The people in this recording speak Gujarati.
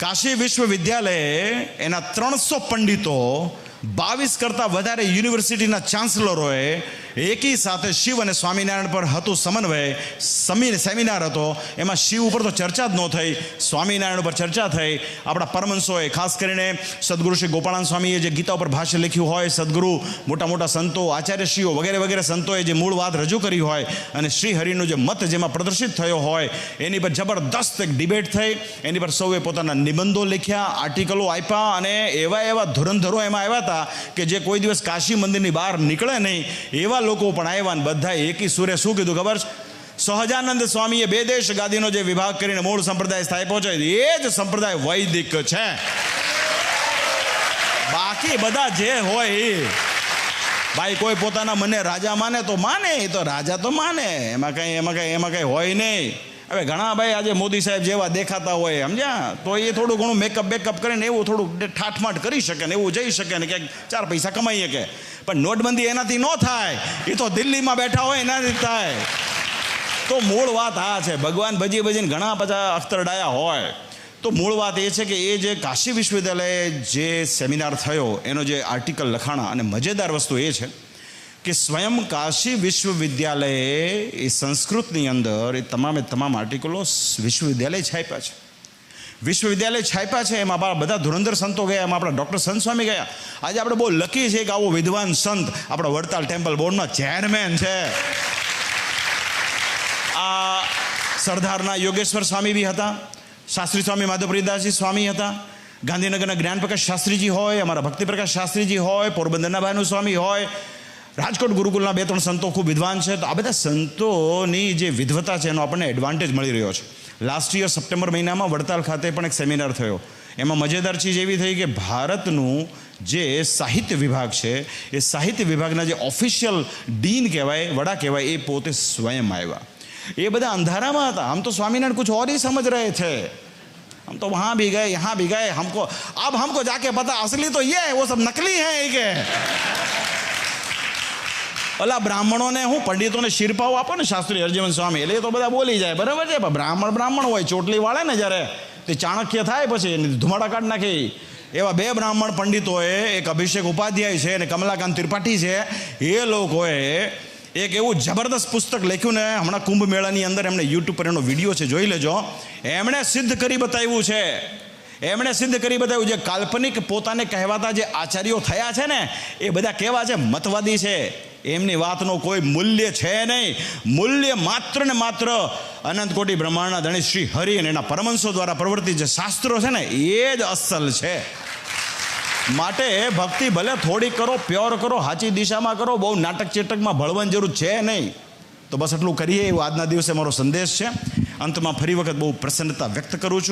કાશી વિશ્વવિદ્યાલયે એના ત્રણસો પંડિતો બાવીસ કરતાં વધારે યુનિવર્સિટીના ચાન્સલરોએ એકી સાથે શિવ અને સ્વામિનારાયણ પર હતું સમન્વય. સમી સેમિનાર હતો. એમાં શિવ ઉપર તો ચર્ચા જ ન થઈ. સ્વામિનારાયણ ઉપર ચર્ચા થઈ. આપણા પરમંશોએ ખાસ કરીને સદગુરુ શ્રી ગોપાળાન સ્વામીએ જે ગીતા ઉપર ભાષ્ય લખ્યું હોય, સદગુરુ, મોટા મોટા સંતો, આચાર્યશ્રીઓ વગેરે વગેરે સંતોએ જે મૂળ વાત રજૂ કરી હોય અને શ્રી હરિનો જે મત જેમાં પ્રદર્શિત થયો હોય, એની પર જબરદસ્ત એક ડિબેટ થઈ. એની પર સૌએ પોતાના નિબંધો લખ્યા, આર્ટિકલો આપ્યા અને એવા એવા ધુરંધરો એમાં આવ્યા હતા કે જે કોઈ દિવસ કાશી મંદિરની બહાર નીકળે નહીં, એવા લોકો પણ આવ્યા ને બધા એકી સુરે શું કીધું ખબર છે? સહજાનંદ સ્વામીએ બે દેશ ગાદીનો જે વિભાગ કરીને મૂળ સંપ્રદાય સ્થાપ્યો છે, એ જ સંપ્રદાય વૈદિક છે. બાકી બધા જે હોય ભાઈ, કોઈ પોતાના મને રાજા માને તો માને તો રાજા તો માને, એમાં કંઈ એમાં કંઈ એમાં કંઈ હોય નહીં. હવે ઘણા ભાઈ આજે મોદી સાહેબ જેવા દેખાતા હોય, સમજ્યા? તો એ થોડું ઘણું મેકઅપ બેકઅપ કરીને એવું થોડું ઠાઠમાટ કરી શકે ને એવું જઈ શકે ને ક્યાંક ચાર પૈસા કમાઈ શકે પણ નોટબંધી એનાથી ન થાય. એ તો દિલ્હીમાં બેઠા હોય એનાથી થાય. તો મૂળ વાત આ છે, ભગવાન ભજી ભજીને ઘણા બધા અખ્તરડાયા હોય. તો મૂળ વાત એ છે કે એ જે કાશી વિશ્વવિદ્યાલયે જે સેમિનાર થયો, એનો જે આર્ટિકલ લખાણા અને મજેદાર વસ્તુ એ છે કે સ્વયં કાશી વિશ્વવિદ્યાલયે એ સંસ્કૃતની અંદર એ તમામે તમામ આર્ટિકલો વિશ્વવિદ્યાલય છાપ્યા છે. વિશ્વવિદ્યાલય છાપ્યા છે, એમાં આપણા બધા ધુરંધર સંતો ગયા, એમાં આપણા ડૉક્ટર સંત સ્વામી ગયા. આજે આપણે બહુ લકી છે કે આવો વિદ્વાન સંત આપણા વડતાલ ટેમ્પલ બોર્ડના ચેરમેન છે. આ સરદારના યોગેશ્વર સ્વામી બી હતા, શાસ્ત્રી સ્વામી માધવપ્રિયદાસજી સ્વામી હતા, ગાંધીનગરના જ્ઞાનપ્રકાશ શાસ્ત્રીજી હોય, અમારા ભક્તિપ્રકાશ શાસ્ત્રીજી હોય, પોરબંદરના ભાઈનું સ્વામી હોય રાજકોટ ગુરુકુલના બે ત્રણ સંતો ખૂબ વિદ્વાન છે તો આ બધા સંતોની જે વિદ્વતા છે એનો આપણને એડવાન્ટેજ મળી રહ્યો છે લાસ્ટ યર સપ્ટેમ્બર મહિનામાં વડતાલ ખાતે પણ એક સેમિનાર થયો એમાં મજેદાર ચીજ એવી થઈ કે ભારતનું જે સાહિત્ય વિભાગ છે એ સાહિત્ય વિભાગના જે ઓફિશિયલ ડીન કહેવાય વડા કહેવાય એ પોતે સ્વયં આવ્યા એ બધા અંધારામાં હતા આમ તો સ્વામિનારાયણ કુછ और ही समझ रहे थे हम तो वहाँ भी गए यहाँ भी गए हमको अब हमको जाके पता असली तो ये है वो सब नकली है ये के ઓલા બ્રાહ્મણોને હું પંડિતોને શિરપાઓ આપો ને, શાસ્ત્રી હરજીવન સ્વામી. એટલે એ તો બધા બોલી જાય. બરાબર છે? બ્રાહ્મણ બ્રાહ્મણ હોય, ચોટલી વાળે ને જ્યારે, તે ચાણક્ય થાય પછી ધુમાડા કાઢ નાખે. એવા બે બ્રાહ્મણ પંડિતોએ એક અભિષેક ઉપાધ્યાય છે અને કમલાકાંત ત્રિપાઠી છે. એ લોકોએ એક એવું જબરદસ્ત પુસ્તક લખ્યું ને, હમણાં કુંભ મેળાની અંદર એમણે યુટ્યુબ પર એનો વીડિયો છે, જોઈ લેજો. એમણે સિદ્ધ કરી બતાવ્યું છે. એમણે સિદ્ધ કરી બતાવ્યું જે કાલ્પનિક પોતાને કહેવાતા જે આચાર્યો થયા છે ને, એ બધા કેવા છે? મતવાદી છે. એમની વાતનો કોઈ મૂલ્ય છે નહીં. મૂલ્ય માત્ર ને માત્ર અનંત કોટી બ્રહ્માંડના ધણી શ્રી હરિ અને એના પરમંશો દ્વારા પ્રવર્તિત જે શાસ્ત્રો છે ને, એ જ અસલ છે. માટે ભક્તિ ભલે થોડી કરો, પ્યોર કરો, સાચી દિશામાં કરો, બહુ નાટક ચેટકમાં ભળવાની જરૂર છે નહીં. તો બસ એટલું કરીએ, એવું આજના દિવસે મારો સંદેશ છે. અંતમાં ફરી વખત બહુ પ્રસન્નતા વ્યક્ત કરું છું.